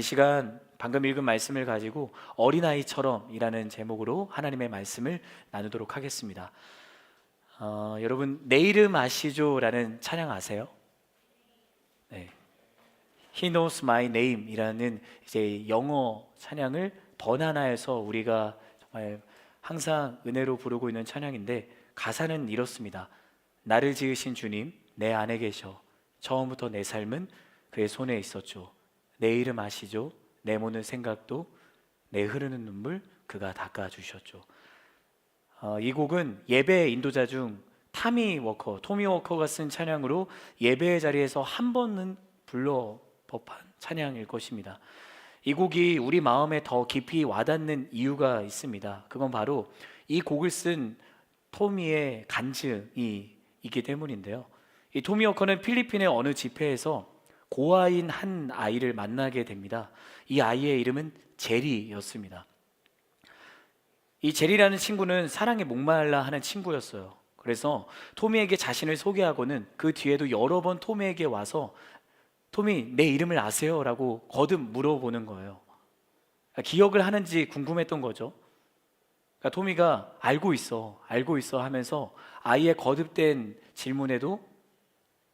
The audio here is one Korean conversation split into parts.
이 시간 방금 읽은 말씀을 가지고 어린아이처럼이라는 제목으로 하나님의 말씀을 나누도록 하겠습니다. 어, 여러분 내 이름 아시죠라는 찬양 아세요? 네. He knows my name이라는 이제 영어 찬양을 번안하여서 우리가 정말 항상 은혜로 부르고 있는 찬양인데 가사는 이렇습니다. 나를 지으신 주님 내 안에 계셔 처음부터 내 삶은 그의 손에 있었죠. 내 이름 아시죠? 내 모든 생각도 내 흐르는 눈물 그가 닦아 주셨죠. 어, 이 곡은 예배 인도자 중 타미 워커, 토미 워커가 쓴 찬양으로 예배의 자리에서 한 번은 불러 법한 찬양일 것입니다. 이 곡이 우리 마음에 더 깊이 와닿는 이유가 있습니다. 그건 바로 이 곡을 쓴 토미의 간증이 있기 때문인데요. 이 토미 워커는 필리핀의 어느 집회에서 고아인 한 아이를 만나게 됩니다. 이 아이의 이름은 제리였습니다. 이 제리라는 친구는 사랑에 목말라 하는 친구였어요. 그래서 토미에게 자신을 소개하고는 그 뒤에도 여러 번 토미에게 와서 토미 내 이름을 아세요? 라고 거듭 물어보는 거예요. 그러니까 기억을 하는지 궁금했던 거죠. 그러니까 토미가 알고 있어, 알고 있어 하면서 아이의 거듭된 질문에도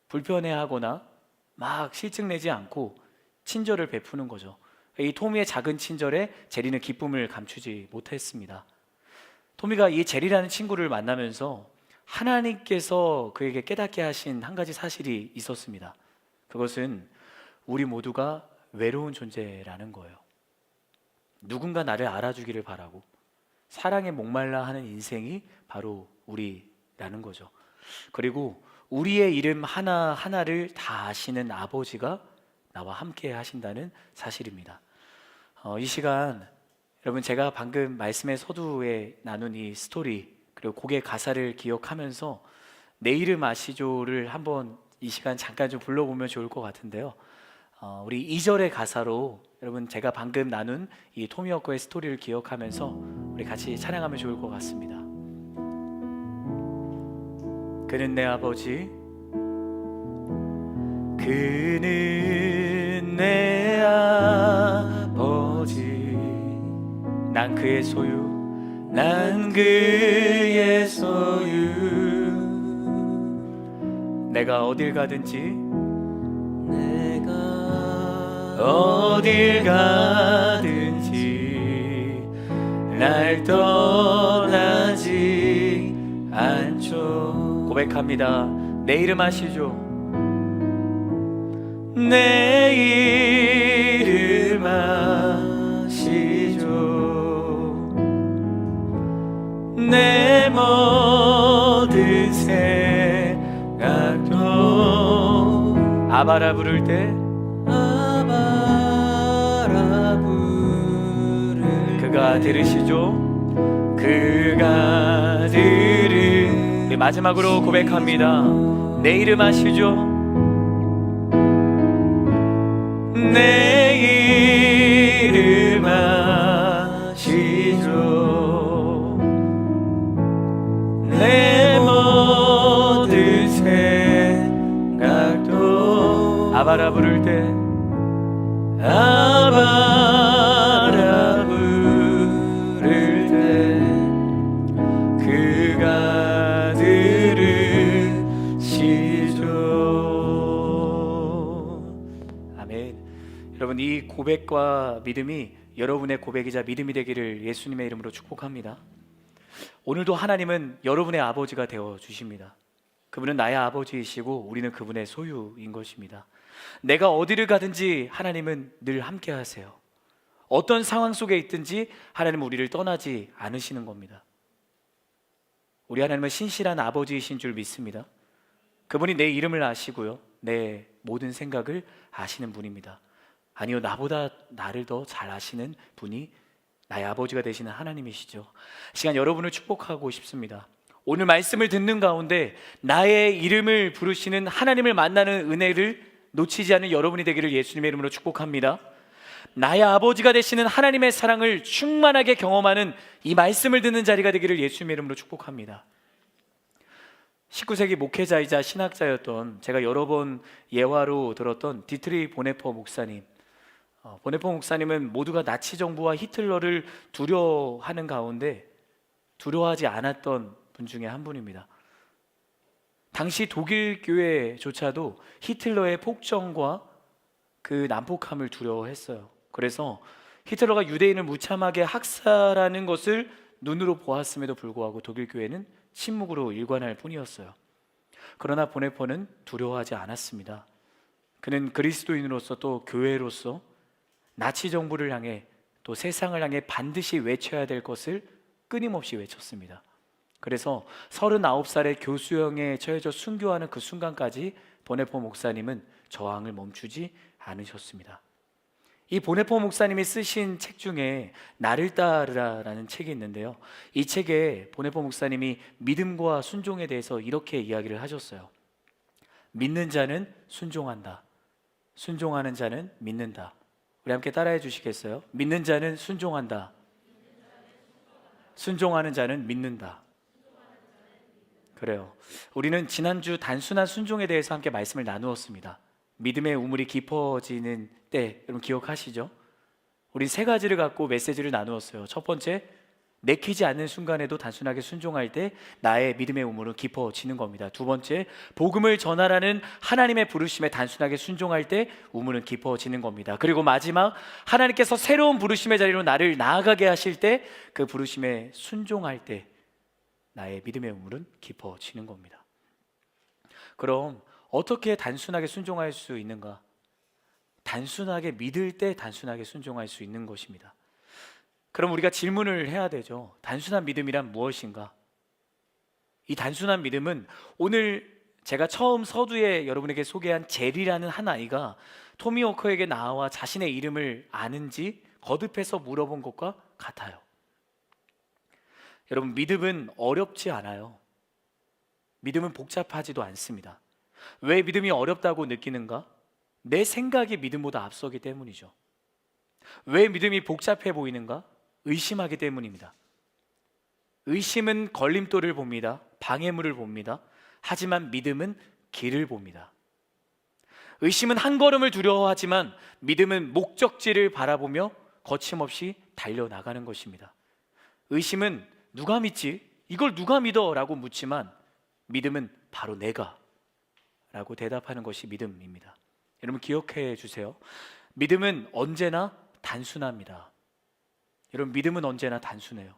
불편해하거나 막 실증내지 않고 친절을 베푸는 거죠. 이 토미의 작은 친절에 제리는 기쁨을 감추지 못했습니다. 토미가 이 제리라는 친구를 만나면서 하나님께서 그에게 깨닫게 하신 한 가지 사실이 있었습니다. 그것은 우리 모두가 외로운 존재라는 거예요. 누군가 나를 알아주기를 바라고 사랑에 목말라 하는 인생이 바로 우리라는 거죠. 그리고 우리의 이름 하나 하나를 다 아시는 아버지가 나와 함께 하신다는 사실입니다. 어, 이 시간 여러분 제가 방금 말씀의 서두에 나눈 이 스토리 그리고 곡의 가사를 기억하면서 내 이름 아시죠를 한번 이 시간 잠깐 좀 불러보면 좋을 것 같은데요. 어, 우리 2절의 가사로 여러분 제가 방금 나눈 이 토미어커의 스토리를 기억하면서 우리 같이 찬양하면 좋을 것 같습니다. 그는 내 아버지. 그는 내 아버지. 난 그의 소유 난 그의 소유. 내가 어딜 가든지 내가 어딜 가든지 날 떠나 고백합니다. 내 이름 아시죠? 내 이름 아시죠? 내 모든 생각도 아바라 부를 때? 아바라 부를 그가 들으시죠? 그가 들 으 네, 마지막으로 고백합니다. 내 이름 아시죠? 내 이름 아시죠? 내 모든 생각도 아바라 부를 때 아바 고백과 믿음이 여러분의 고백이자 믿음이 되기를 예수님의 이름으로 축복합니다 오늘도 하나님은 여러분의 아버지가 되어 주십니다 그분은 나의 아버지이시고 우리는 그분의 소유인 것입니다 내가 어디를 가든지 하나님은 늘 함께 하세요. 어떤 상황 속에 있든지 하나님은 우리를 떠나지 않으시는 겁니다. 우리 하나님은 신실한 아버지이신 줄 믿습니다. 그분이 내 이름을 아시고요. 내 모든 생각을 아시는 분입니다. 아니요, 나보다 나를 더 잘 아시는 분이 나의 아버지가 되시는 하나님이시죠. 시간 여러분을 축복하고 싶습니다. 오늘 말씀을 듣는 가운데 나의 이름을 부르시는 하나님을 만나는 은혜를 놓치지 않는 여러분이 되기를 예수님의 이름으로 축복합니다. 나의 아버지가 되시는 하나님의 사랑을 충만하게 경험하는 이 말씀을 듣는 자리가 되기를 예수님의 이름으로 축복합니다. 19세기 목회자이자 신학자였던 제가 여러 번 예화로 들었던 디트리 보네퍼 목사님 어, 보네포 목사님은 모두가 나치 정부와 히틀러를 두려워하는 가운데 두려워하지 않았던 분 중에 한 분입니다. 당시 독일 교회조차도 히틀러의 폭정과 그 난폭함을 두려워했어요. 그래서 히틀러가 유대인을 무참하게 학살하는 것을 눈으로 보았음에도 불구하고 독일 교회는 침묵으로 일관할 뿐이었어요. 그러나 보네포는 두려워하지 않았습니다. 그는 그리스도인으로서 또 교회로서 나치 정부를 향해 또 세상을 향해 반드시 외쳐야 될 것을 끊임없이 외쳤습니다. 그래서 39살의 교수형에 처해져 순교하는 그 순간까지 보네포 목사님은 저항을 멈추지 않으셨습니다. 이 보네포 목사님이 쓰신 책 중에 나를 따르라라는 책이 있는데요. 이 책에 보네포 목사님이 믿음과 순종에 대해서 이렇게 이야기를 하셨어요. 믿는 자는 순종한다. 순종하는 자는 믿는다. 우리 함께 따라해 주시겠어요? 믿는 자는 순종한다. 순종하는 자는 믿는다. 그래요. 우리는 지난주 단순한 순종에 대해서 함께 말씀을 나누었습니다. 믿음의 우물이 깊어지는 때 여러분 기억하시죠? 우리 세 가지를 갖고 메시지를 나누었어요. 첫 번째, 내키지 않는 순간에도 단순하게 순종할 때 나의 믿음의 우물은 깊어지는 겁니다. 두 번째, 복음을 전하라는 하나님의 부르심에 단순하게 순종할 때 우물은 깊어지는 겁니다. 그리고 마지막, 하나님께서 새로운 부르심의 자리로 나를 나아가게 하실 때 그 부르심에 순종할 때 나의 믿음의 우물은 깊어지는 겁니다. 그럼 어떻게 단순하게 순종할 수 있는가? 단순하게 믿을 때 단순하게 순종할 수 있는 것입니다. 그럼 우리가 질문을 해야 되죠. 단순한 믿음이란 무엇인가? 이 단순한 믿음은 오늘 제가 처음 서두에 여러분에게 소개한 제리라는 한 아이가 토미 워커에게 나와 자신의 이름을 아는지 거듭해서 물어본 것과 같아요. 여러분 믿음은 어렵지 않아요. 믿음은 복잡하지도 않습니다. 왜 믿음이 어렵다고 느끼는가? 내 생각이 믿음보다 앞서기 때문이죠. 왜 믿음이 복잡해 보이는가? 의심하기 때문입니다. 의심은 걸림돌을 봅니다. 방해물을 봅니다. 하지만 믿음은 길을 봅니다. 의심은 한 걸음을 두려워하지만 믿음은 목적지를 바라보며 거침없이 달려나가는 것입니다. 의심은 누가 믿지? 이걸 누가 믿어? 라고 묻지만 믿음은 바로 내가 라고 대답하는 것이 믿음입니다. 여러분 기억해 주세요. 믿음은 언제나 단순합니다. 여러분 믿음은 언제나 단순해요.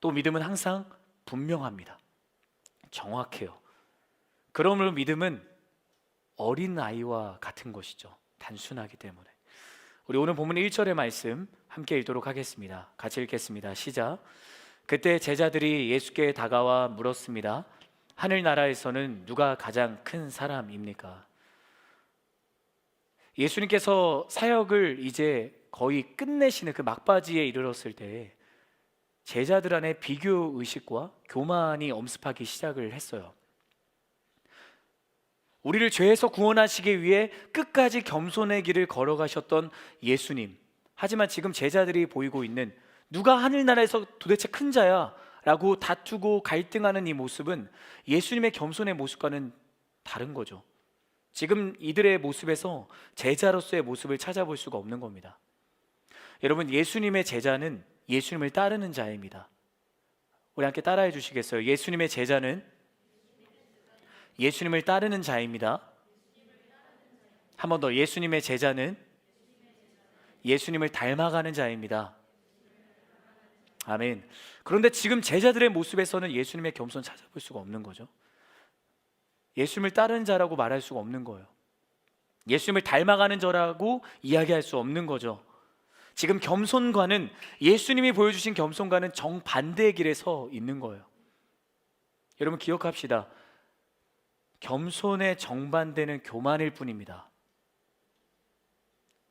또 믿음은 항상 분명합니다. 정확해요. 그러므로 믿음은 어린 아이와 같은 것이죠. 단순하기 때문에. 우리 오늘 본문 1절의 말씀 함께 읽도록 하겠습니다. 같이 읽겠습니다. 시작. 그때 제자들이 예수께 다가와 물었습니다. 하늘나라에서는 누가 가장 큰 사람입니까? 예수님께서 사역을 이제 거의 끝내시는 그 막바지에 이르렀을 때 제자들 안에 비교 의식과 교만이 엄습하기 시작을 했어요. 우리를 죄에서 구원하시기 위해 끝까지 겸손의 길을 걸어가셨던 예수님. 하지만 지금 제자들이 보이고 있는 누가 하늘나라에서 도대체 큰 자야? 라고 다투고 갈등하는 이 모습은 예수님의 겸손의 모습과는 다른 거죠. 지금 이들의 모습에서 제자로서의 모습을 찾아볼 수가 없는 겁니다. 여러분, 예수님의 제자는 예수님을 따르는 자입니다. 우리 함께 따라해 주시겠어요? 예수님의 제자는 예수님을 따르는 자입니다. 한 번 더 예수님의 제자는 예수님을 닮아가는 자입니다. 아멘. 그런데 지금 제자들의 모습에서는 예수님의 겸손 찾아볼 수가 없는 거죠. 예수님을 따르는 자라고 말할 수가 없는 거예요. 예수님을 닮아가는 자라고 이야기할 수 없는 거죠. 지금 겸손과는 예수님이 보여주신 겸손과는 정반대의 길에 서 있는 거예요. 여러분 기억합시다. 겸손의 정반대는 교만일 뿐입니다.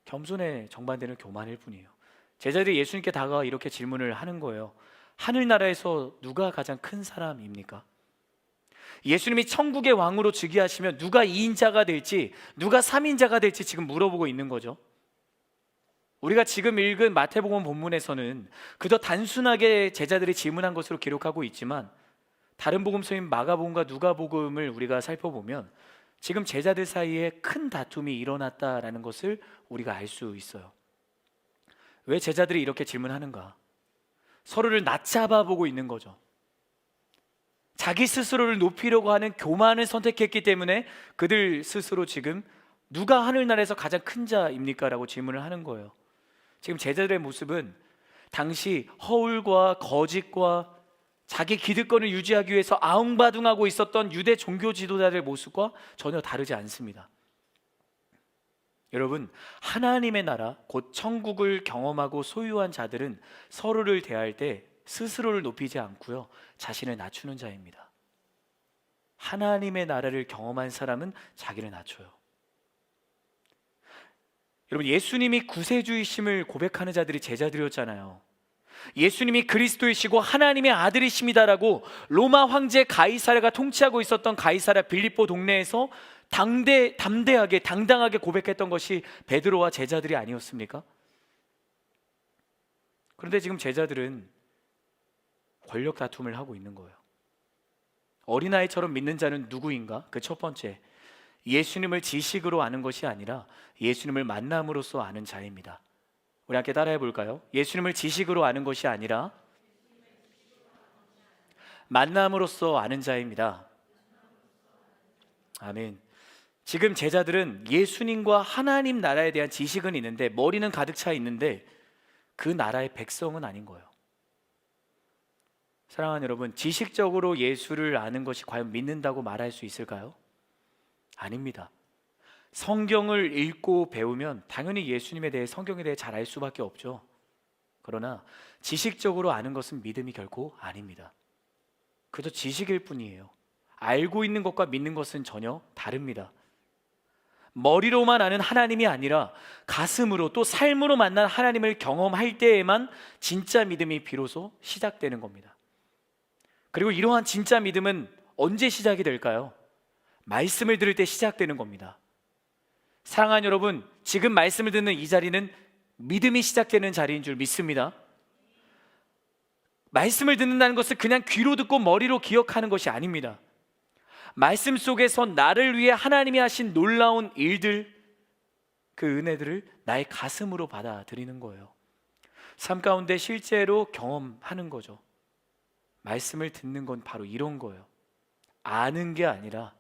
겸손의 정반대는 교만일 뿐이에요. 제자들이 예수님께 다가와 이렇게 질문을 하는 거예요. 하늘나라에서 누가 가장 큰 사람입니까? 예수님이 천국의 왕으로 즉위하시면 누가 2인자가 될지, 누가 3인자가 될지 지금 물어보고 있는 거죠. 우리가 지금 읽은 마태복음 본문에서는 그저 단순하게 제자들이 질문한 것으로 기록하고 있지만 다른 복음서인 마가복음과 누가복음을 우리가 살펴보면 지금 제자들 사이에 큰 다툼이 일어났다라는 것을 우리가 알 수 있어요. 왜 제자들이 이렇게 질문하는가? 서로를 낮잡아 보고 있는 거죠. 자기 스스로를 높이려고 하는 교만을 선택했기 때문에 그들 스스로 지금 누가 하늘나라에서 가장 큰 자입니까? 라고 질문을 하는 거예요. 지금 제자들의 모습은 당시 허울과 거짓과 자기 기득권을 유지하기 위해서 아웅바둥하고 있었던 유대 종교 지도자들의 모습과 전혀 다르지 않습니다. 여러분, 하나님의 나라, 곧 천국을 경험하고 소유한 자들은 서로를 대할 때 스스로를 높이지 않고요. 자신을 낮추는 자입니다. 하나님의 나라를 경험한 사람은 자기를 낮춰요. 여러분, 예수님이 구세주이심을 고백하는 자들이 제자들이었잖아요. 예수님이 그리스도이시고 하나님의 아들이십니다라고 로마 황제 가이사랴가 통치하고 있었던 가이사랴 빌립보 동네에서 당대 담대하게 당당하게 고백했던 것이 베드로와 제자들이 아니었습니까? 그런데 지금 제자들은 권력 다툼을 하고 있는 거예요. 어린아이처럼 믿는 자는 누구인가? 그 첫 번째. 예수님을 지식으로 아는 것이 아니라 예수님을 만남으로써 아는 자입니다. 우리 함께 따라해 볼까요? 예수님을 지식으로 아는 것이 아니라 만남으로써 아는 자입니다. 아멘. 지금 제자들은 예수님과 하나님 나라에 대한 지식은 있는데 머리는 가득 차 있는데 그 나라의 백성은 아닌 거예요. 사랑하는 여러분, 지식적으로 예수를 아는 것이 과연 믿는다고 말할 수 있을까요? 아닙니다. 성경을 읽고 배우면 당연히 예수님에 대해 성경에 대해 잘 알 수밖에 없죠. 그러나 지식적으로 아는 것은 믿음이 결코 아닙니다. 그저 지식일 뿐이에요. 알고 있는 것과 믿는 것은 전혀 다릅니다. 머리로만 아는 하나님이 아니라 가슴으로 또 삶으로 만난 하나님을 경험할 때에만 진짜 믿음이 비로소 시작되는 겁니다. 그리고 이러한 진짜 믿음은 언제 시작이 될까요? 말씀을 들을 때 시작되는 겁니다. 사랑하는 여러분, 지금 말씀을 듣는 이 자리는 믿음이 시작되는 자리인 줄 믿습니다. 말씀을 듣는다는 것은 그냥 귀로 듣고 머리로 기억하는 것이 아닙니다. 말씀 속에서 나를 위해 하나님이 하신 놀라운 일들, 그 은혜들을 나의 가슴으로 받아들이는 거예요. 삶 가운데 실제로 경험하는 거죠. 말씀을 듣는 건 바로 이런 거예요. 아는 게 아니라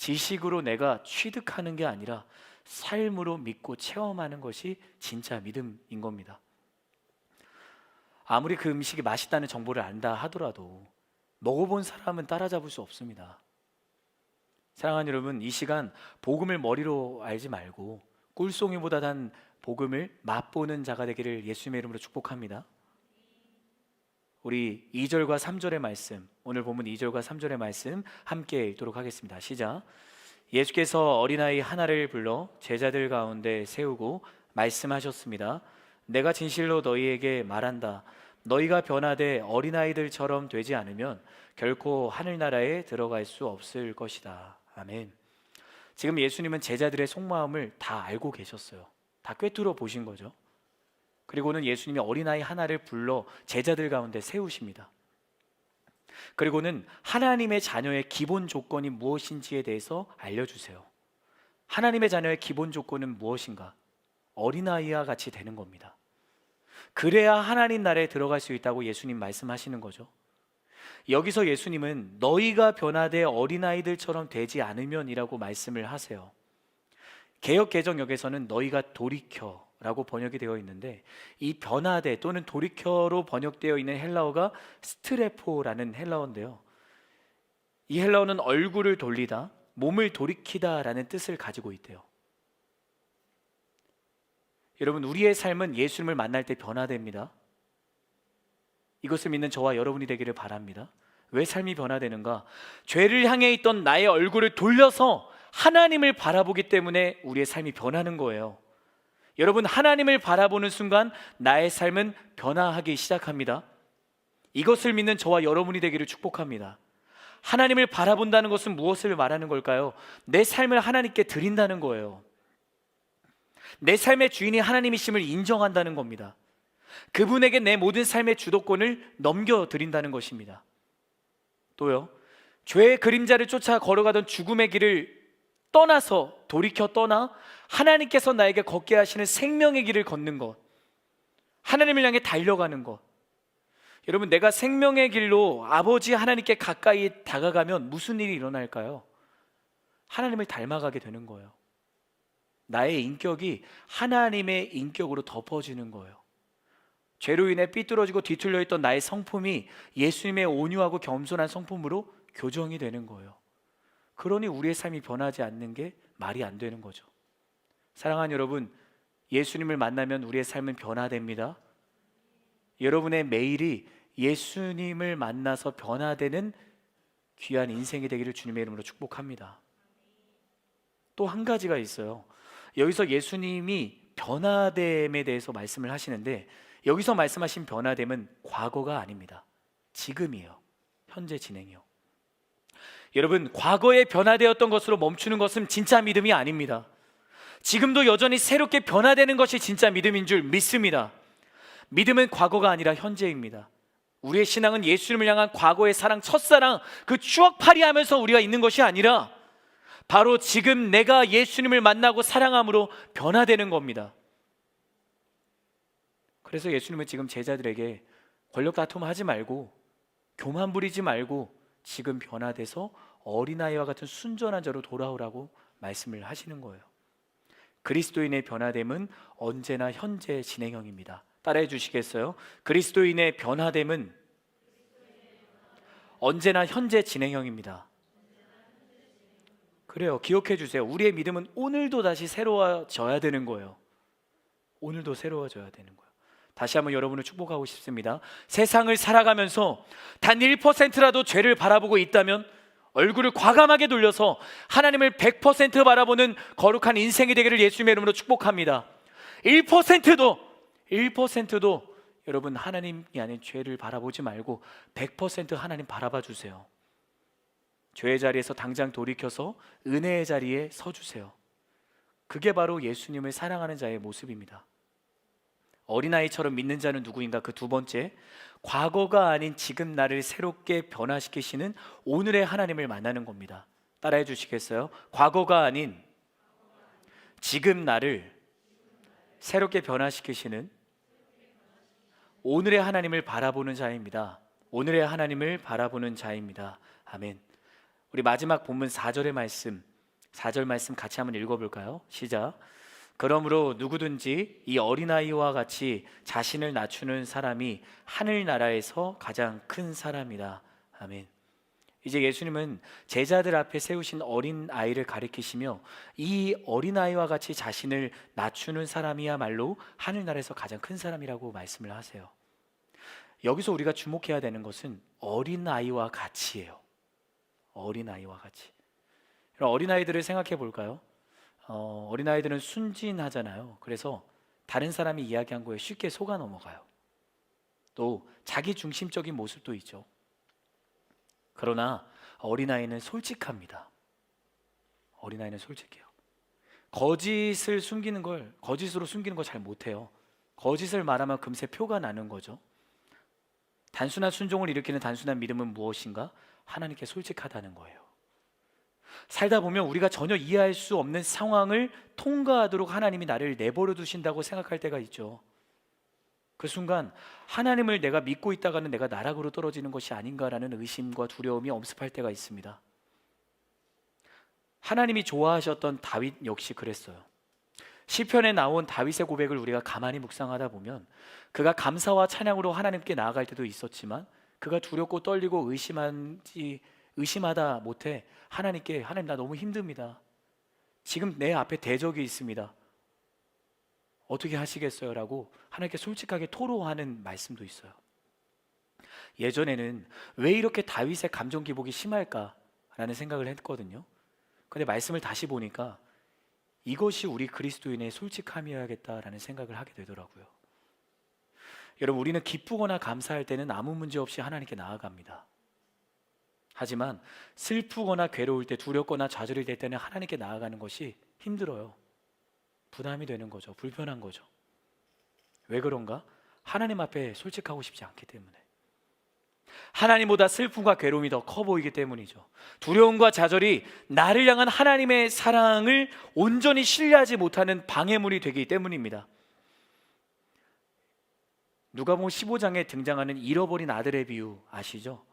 지식으로 내가 취득하는 게 아니라 삶으로 믿고 체험하는 것이 진짜 믿음인 겁니다. 아무리 그 음식이 맛있다는 정보를 안다 하더라도 먹어본 사람은 따라잡을 수 없습니다. 사랑하는 여러분, 이 시간 복음을 머리로 알지 말고 꿀송이보다 단 복음을 맛보는 자가 되기를 예수님의 이름으로 축복합니다. 우리 2절과 3절의 말씀, 오늘 보면 2절과 3절의 말씀 함께 읽도록 하겠습니다. 시작. 예수께서 어린아이 하나를 불러 제자들 가운데 세우고 말씀하셨습니다. 내가 진실로 너희에게 말한다. 너희가 변화돼 어린아이들처럼 되지 않으면 결코 하늘나라에 들어갈 수 없을 것이다. 아멘. 지금 예수님은 제자들의 속마음을 다 알고 계셨어요. 다 꿰뚫어 보신 거죠. 그리고는 예수님이 어린아이 하나를 불러 제자들 가운데 세우십니다. 그리고는 하나님의 자녀의 기본 조건이 무엇인지에 대해서 알려주세요. 하나님의 자녀의 기본 조건은 무엇인가? 어린아이와 같이 되는 겁니다. 그래야 하나님 나라에 들어갈 수 있다고 예수님 말씀하시는 거죠. 여기서 예수님은 너희가 변화돼 어린아이들처럼 되지 않으면이라고 말씀을 하세요. 개혁 개정역에서는 너희가 돌이켜 라고 번역이 되어 있는데 이 변화돼 또는 돌이켜로 번역되어 있는 헬라어가 스트레포라는 헬라어인데요. 이 헬라어는 얼굴을 돌리다, 몸을 돌이키다라는 뜻을 가지고 있대요. 여러분 우리의 삶은 예수님을 만날 때 변화됩니다. 이것을 믿는 저와 여러분이 되기를 바랍니다. 왜 삶이 변화되는가? 죄를 향해 있던 나의 얼굴을 돌려서 하나님을 바라보기 때문에 우리의 삶이 변하는 거예요. 여러분, 하나님을 바라보는 순간 나의 삶은 변화하기 시작합니다. 이것을 믿는 저와 여러분이 되기를 축복합니다. 하나님을 바라본다는 것은 무엇을 말하는 걸까요? 내 삶을 하나님께 드린다는 거예요. 내 삶의 주인이 하나님이심을 인정한다는 겁니다. 그분에게 내 모든 삶의 주도권을 넘겨드린다는 것입니다. 또요, 죄의 그림자를 쫓아 걸어가던 죽음의 길을 떠나서 돌이켜 떠나 하나님께서 나에게 걷게 하시는 생명의 길을 걷는 것. 하나님을 향해 달려가는 것. 여러분, 내가 생명의 길로 아버지 하나님께 가까이 다가가면 무슨 일이 일어날까요? 하나님을 닮아가게 되는 거예요. 나의 인격이 하나님의 인격으로 덮어지는 거예요. 죄로 인해 삐뚤어지고 뒤틀려 있던 나의 성품이 예수님의 온유하고 겸손한 성품으로 교정이 되는 거예요. 그러니 우리의 삶이 변하지 않는 게 말이 안 되는 거죠. 사랑하는 여러분, 예수님을 만나면 우리의 삶은 변화됩니다. 여러분의 매일이 예수님을 만나서 변화되는 귀한 인생이 되기를 주님의 이름으로 축복합니다. 또 한 가지가 있어요. 여기서 예수님이 변화됨에 대해서 말씀을 하시는데 여기서 말씀하신 변화됨은 과거가 아닙니다. 지금이에요. 현재 진행이요. 여러분, 과거에 변화되었던 것으로 멈추는 것은 진짜 믿음이 아닙니다. 지금도 여전히 새롭게 변화되는 것이 진짜 믿음인 줄 믿습니다. 믿음은 과거가 아니라 현재입니다. 우리의 신앙은 예수님을 향한 과거의 사랑, 첫사랑, 그 추억팔이 하면서 우리가 있는 것이 아니라 바로 지금 내가 예수님을 만나고 사랑함으로 변화되는 겁니다. 그래서 예수님은 지금 제자들에게 권력 다툼 하지 말고 교만 부리지 말고 지금 변화돼서 어린아이와 같은 순전한 자로 돌아오라고 말씀을 하시는 거예요. 그리스도인의 변화됨은 언제나 현재 진행형입니다. 따라해 주시겠어요? 그리스도인의 변화됨은 언제나 현재 진행형입니다. 그래요. 기억해 주세요. 우리의 믿음은 오늘도 다시 새로워져야 되는 거예요. 오늘도 새로워져야 되는 거예요. 다시 한번 여러분을 축복하고 싶습니다. 세상을 살아가면서 단 1%라도 죄를 바라보고 있다면 얼굴을 과감하게 돌려서 하나님을 100% 바라보는 거룩한 인생이 되기를 예수님의 이름으로 축복합니다. 1%도 1%도 여러분 하나님이 아닌 죄를 바라보지 말고 100% 하나님 바라봐 주세요. 죄의 자리에서 당장 돌이켜서 은혜의 자리에 서 주세요. 그게 바로 예수님을 사랑하는 자의 모습입니다. 어린아이처럼 믿는 자는 누구인가? 그 두 번째, 과거가 아닌 지금 나를 새롭게 변화시키시는 오늘의 하나님을 만나는 겁니다. 따라해 주시겠어요? 과거가 아닌 지금 나를 새롭게 변화시키시는 오늘의 하나님을 바라보는 자입니다. 오늘의 하나님을 바라보는 자입니다. 아멘. 우리 마지막 본문 4절의 말씀, 4절 말씀 같이 한번 읽어볼까요? 시작. 그러므로 누구든지 이 어린아이와 같이 자신을 낮추는 사람이 하늘나라에서 가장 큰 사람이다. 아멘. 이제 예수님은 제자들 앞에 세우신 어린 아이를 가리키시며 이 어린 아이와 같이 자신을 낮추는 사람이야말로 하늘나라에서 가장 큰 사람이라고 말씀을 하세요. 여기서 우리가 주목해야 되는 것은 어린 아이와 같이예요. 어린 아이와 같이. 어린 아이들을 생각해 볼까요? 어, 어린 아이들은 순진하잖아요. 그래서 다른 사람이 이야기한 거에 쉽게 속아 넘어가요. 또 자기 중심적인 모습도 있죠. 그러나 어린아이는 솔직합니다. 어린아이는 솔직해요. 거짓을 숨기는 걸 거짓으로 숨기는 걸 잘 못해요. 거짓을 말하면 금세 표가 나는 거죠. 단순한 순종을 일으키는 단순한 믿음은 무엇인가? 하나님께 솔직하다는 거예요. 살다 보면 우리가 전혀 이해할 수 없는 상황을 통과하도록 하나님이 나를 내버려 두신다고 생각할 때가 있죠. 그 순간 하나님을 내가 믿고 있다가는 내가 나락으로 떨어지는 것이 아닌가라는 의심과 두려움이 엄습할 때가 있습니다. 하나님이 좋아하셨던 다윗 역시 그랬어요. 시편에 나온 다윗의 고백을 우리가 가만히 묵상하다 보면 그가 감사와 찬양으로 하나님께 나아갈 때도 있었지만 그가 두렵고 떨리고 의심한지 의심하다 못해 하나님께 하나님 나 너무 힘듭니다. 지금 내 앞에 대적이 있습니다. 어떻게 하시겠어요? 라고 하나님께 솔직하게 토로하는 말씀도 있어요. 예전에는 왜 이렇게 다윗의 감정 기복이 심할까? 라는 생각을 했거든요. 근데 말씀을 다시 보니까 이것이 우리 그리스도인의 솔직함이어야겠다라는 생각을 하게 되더라고요. 여러분, 우리는 기쁘거나 감사할 때는 아무 문제 없이 하나님께 나아갑니다. 하지만 슬프거나 괴로울 때 두렵거나 좌절이 될 때는 하나님께 나아가는 것이 힘들어요. 부담이 되는 거죠. 불편한 거죠. 왜 그런가? 하나님 앞에 솔직하고 싶지 않기 때문에. 하나님보다 슬픔과 괴로움이 더 커 보이기 때문이죠. 두려움과 좌절이 나를 향한 하나님의 사랑을 온전히 신뢰하지 못하는 방해물이 되기 때문입니다. 누가복음 15장에 등장하는 잃어버린 아들의 비유 아시죠?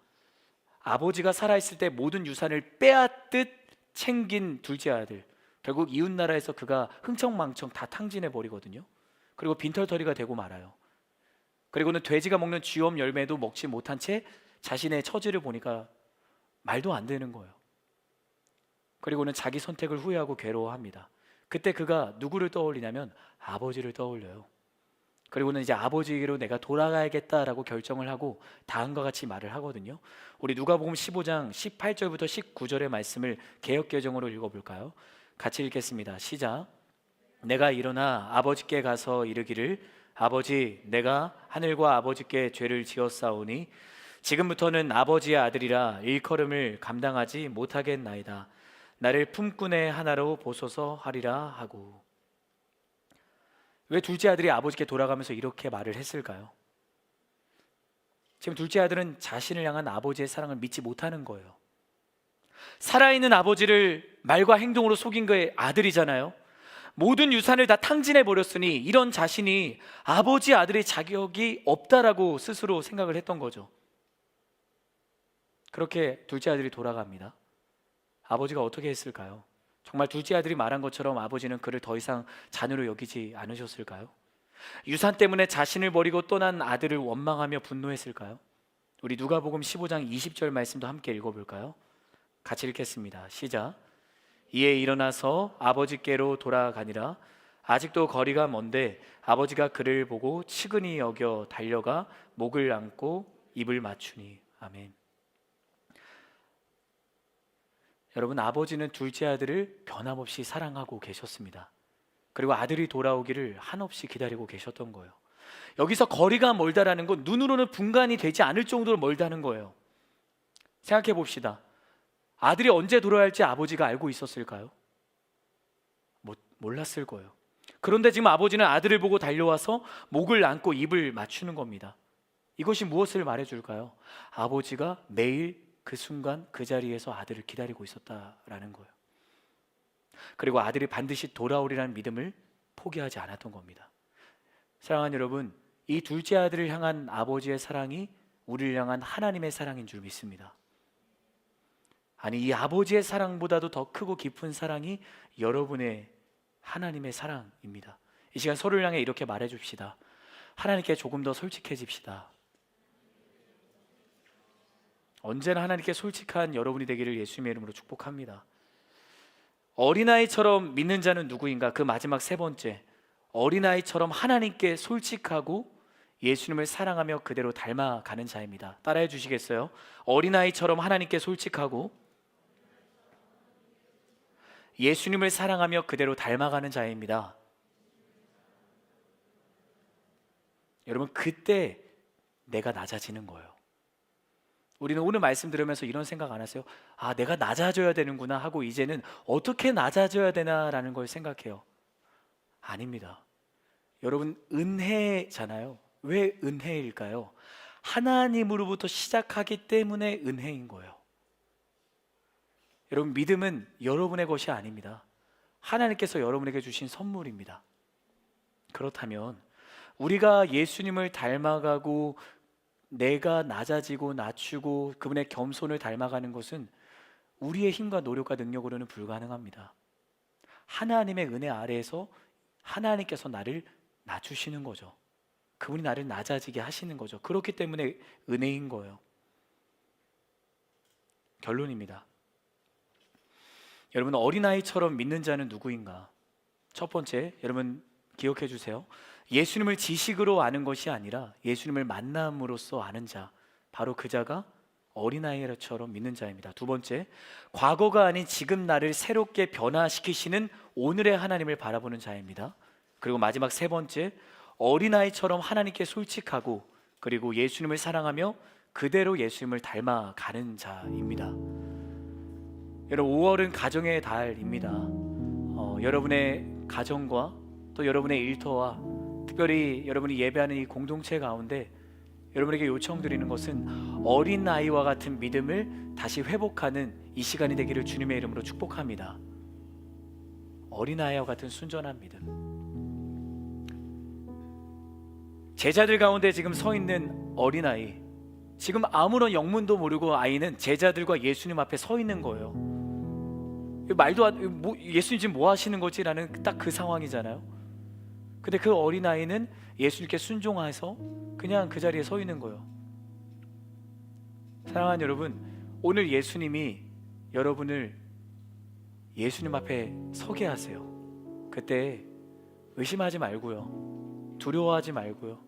아버지가 살아있을 때 모든 유산을 빼앗듯 챙긴 둘째 아들. 결국 이웃 나라에서 그가 흥청망청 다 탕진해 버리거든요. 그리고 빈털터리가 되고 말아요. 그리고는 돼지가 먹는 쥐엄 열매도 먹지 못한 채 자신의 처지를 보니까 말도 안 되는 거예요. 그리고는 자기 선택을 후회하고 괴로워합니다. 그때 그가 누구를 떠올리냐면 아버지를 떠올려요. 그리고는 이제 아버지에게로 내가 돌아가야겠다라고 결정을 하고 다음과 같이 말을 하거든요. 우리 누가복음 15장 18절부터 19절의 말씀을 개역 개정으로 읽어 볼까요? 같이 읽겠습니다. 시작. 내가 일어나 아버지께 가서 이르기를 아버지 내가 하늘과 아버지께 죄를 지었사오니 지금부터는 아버지의 아들이라 일컬음을 감당하지 못하겠나이다. 나를 품꾼의 하나로 보소서 하리라 하고 왜 둘째 아들이 아버지께 돌아가면서 이렇게 말을 했을까요? 지금 둘째 아들은 자신을 향한 아버지의 사랑을 믿지 못하는 거예요. 살아있는 아버지를 말과 행동으로 속인 그의 아들이잖아요. 모든 유산을 다 탕진해 버렸으니 이런 자신이 아버지 아들의 자격이 없다라고 스스로 생각을 했던 거죠. 그렇게 둘째 아들이 돌아갑니다. 아버지가 어떻게 했을까요? 정말 둘째 아들이 말한 것처럼 아버지는 그를 더 이상 자녀로 여기지 않으셨을까요? 유산 때문에 자신을 버리고 떠난 아들을 원망하며 분노했을까요? 우리 누가복음 15장 20절 말씀도 함께 읽어볼까요? 같이 읽겠습니다. 시작. 이에 일어나서 아버지께로 돌아가니라. 아직도 거리가 먼데 아버지가 그를 보고 치근히 여겨 달려가 목을 안고 입을 맞추니 아멘. 여러분 아버지는 둘째 아들을 변함없이 사랑하고 계셨습니다. 그리고 아들이 돌아오기를 한없이 기다리고 계셨던 거예요. 여기서 거리가 멀다라는 건 눈으로는 분간이 되지 않을 정도로 멀다는 거예요. 생각해 봅시다. 아들이 언제 돌아갈지 아버지가 알고 있었을까요? 못, 몰랐을 거예요. 그런데 지금 아버지는 아들을 보고 달려와서 목을 안고 입을 맞추는 겁니다. 이것이 무엇을 말해줄까요? 아버지가 매일 그 순간 그 자리에서 아들을 기다리고 있었다라는 거예요. 그리고 아들이 반드시 돌아오리라는 믿음을 포기하지 않았던 겁니다. 사랑하는 여러분, 이 둘째 아들을 향한 아버지의 사랑이 우리를 향한 하나님의 사랑인 줄 믿습니다. 아니 이 아버지의 사랑보다도 더 크고 깊은 사랑이 여러분의 하나님의 사랑입니다. 이 시간 서로를 향해 이렇게 말해 줍시다. 하나님께 조금 더 솔직해집시다. 언제나 하나님께 솔직한 여러분이 되기를 예수님의 이름으로 축복합니다. 어린아이처럼 믿는 자는 누구인가? 그 마지막 세 번째. 어린아이처럼 하나님께 솔직하고 예수님을 사랑하며 그대로 닮아가는 자입니다. 따라해 주시겠어요? 어린아이처럼 하나님께 솔직하고 예수님을 사랑하며 그대로 닮아가는 자입니다. 여러분 그때 내가 낮아지는 거예요. 우리는 오늘 말씀 들으면서 이런 생각 안 하세요? 아, 내가 낮아져야 되는구나 하고 이제는 어떻게 낮아져야 되나라는 걸 생각해요. 아닙니다. 여러분 은혜잖아요. 왜 은혜일까요? 하나님으로부터 시작하기 때문에 은혜인 거예요. 여러분 믿음은 여러분의 것이 아닙니다. 하나님께서 여러분에게 주신 선물입니다. 그렇다면 우리가 예수님을 닮아가고 내가 낮아지고 낮추고 그분의 겸손을 닮아가는 것은 우리의 힘과 노력과 능력으로는 불가능합니다. 하나님의 은혜 아래에서 하나님께서 나를 낮추시는 거죠. 그분이 나를 낮아지게 하시는 거죠. 그렇기 때문에 은혜인 거예요. 결론입니다. 여러분 어린아이처럼 믿는 자는 누구인가? 첫 번째, 여러분 기억해 주세요. 예수님을 지식으로 아는 것이 아니라 예수님을 만남으로써 아는 자, 바로 그 자가 어린아이처럼 믿는 자입니다. 두 번째, 과거가 아닌 지금 나를 새롭게 변화시키시는 오늘의 하나님을 바라보는 자입니다. 그리고 마지막 세 번째, 어린아이처럼 하나님께 솔직하고 그리고 예수님을 사랑하며 그대로 예수님을 닮아가는 자입니다. 여러분 5월은 가정의 달입니다. 어, 여러분의 가정과 또 여러분의 일터와 특별히 여러분이 예배하는 이 공동체 가운데 여러분에게 요청드리는 것은 어린 아이와 같은 믿음을 다시 회복하는 이 시간이 되기를 주님의 이름으로 축복합니다. 어린 아이와 같은 순전한 믿음. 제자들 가운데 지금 서 있는 어린 아이. 지금 아무런 영문도 모르고 아이는 제자들과 예수님 앞에 서 있는 거예요. 말도 안, 뭐, 예수님 지금 뭐 하시는 거지라는 딱 그 상황이잖아요. 근데 그 어린 아이는 예수님께 순종해서 그냥 그 자리에 서 있는 거예요. 사랑하는 여러분, 오늘 예수님이 여러분을 예수님 앞에 서게 하세요. 그때 의심하지 말고요. 두려워하지 말고요.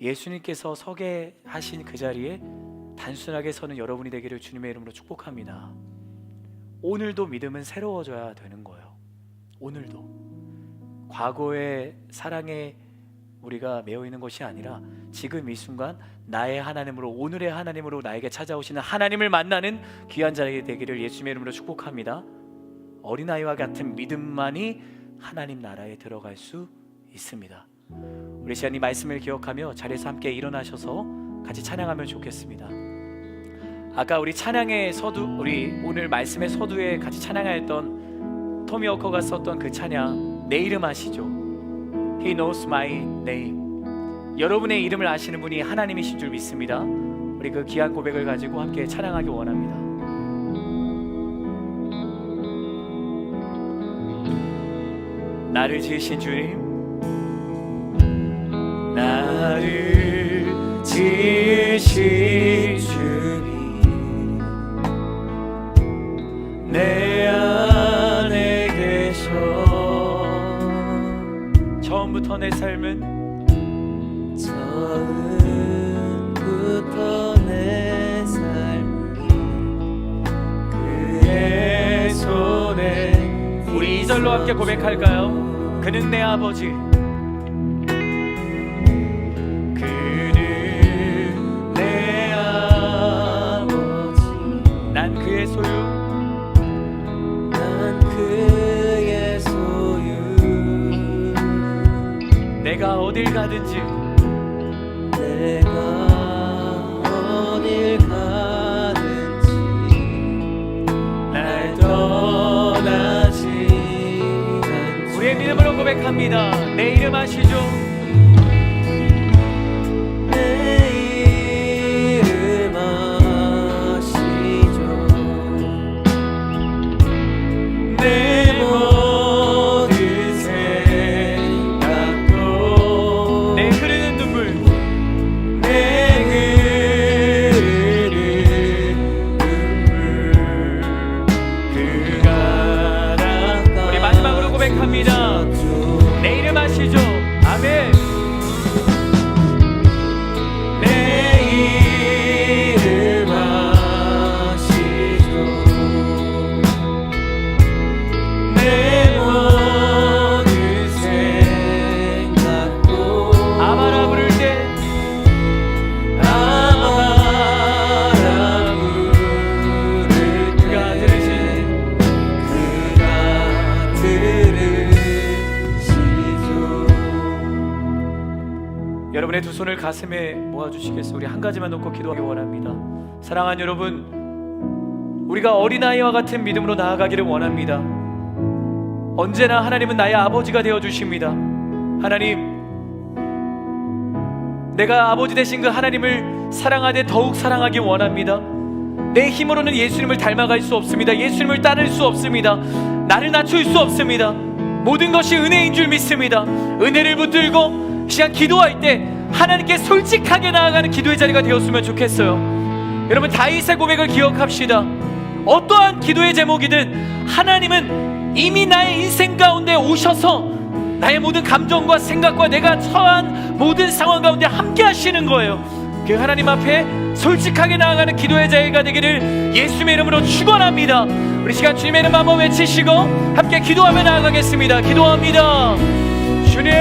예수님께서 서게 하신 그 자리에 단순하게 서는 여러분이 되기를 주님의 이름으로 축복합니다. 오늘도 믿음은 새로워져야 되는 거예요. 오늘도 과거의 사랑에 우리가 매여 있는 것이 아니라 지금 이 순간 나의 하나님으로 오늘의 하나님으로 나에게 찾아오시는 하나님을 만나는 귀한 자에게 되기를 예수님의 이름으로 축복합니다. 어린아이와 같은 믿음만이 하나님 나라에 들어갈 수 있습니다. 우리 시간 이 말씀을 기억하며 자리에서 함께 일어나셔서 같이 찬양하면 좋겠습니다. 아까 우리 찬양의 서두 우리 오늘 말씀의 서두에 같이 찬양했던 토미 워커가 썼던 그 찬양 내 이름 아시죠? He knows my name. 여러분의 이름을 아시는 분이 하나님이신 줄 믿습니다. 우리 그 귀한 고백을 가지고 함께 찬양하기 원합니다. 나를 지으신 주님 나를 지으신 처음부터 내 삶은? 처음부터 내 삶이 그의 손에 우리 이절로 함께 고백할까요? 그는 내 아버지. 그는 내 아버지. 난 그의 소유 어딜 가든지. 내가 어딜 가든지 날 떠나지 않지. 우리의 믿음으로 고백합니다. 내 이름 아시죠? 가지만 놓고 기도하기 원합니다. 사랑하는 여러분, 우리가 어린아이와 같은 믿음으로 나아가기를 원합니다. 언제나 하나님은 나의 아버지가 되어 주십니다. 하나님, 내가 아버지 되신 그 하나님을 사랑하되 더욱 사랑하기 원합니다. 내 힘으로는 예수님을 닮아갈 수 없습니다. 예수님을 따를 수 없습니다. 나를 낮출 수 없습니다. 모든 것이 은혜인 줄 믿습니다. 은혜를 붙들고 시간 기도할 때 하나님께 솔직하게 나아가는 기도의 자리가 되었으면 좋겠어요. 여러분 다윗의 고백을 기억합시다. 어떠한 기도의 제목이든 하나님은 이미 나의 인생 가운데 오셔서 나의 모든 감정과 생각과 내가 처한 모든 상황 가운데 함께 하시는 거예요. 그 하나님 앞에 솔직하게 나아가는 기도의 자리가 되기를 예수님의 이름으로 축원합니다. 우리 시간 주님의 이름 한번 외치시고 함께 기도하며 나아가겠습니다. 기도합니다. 주님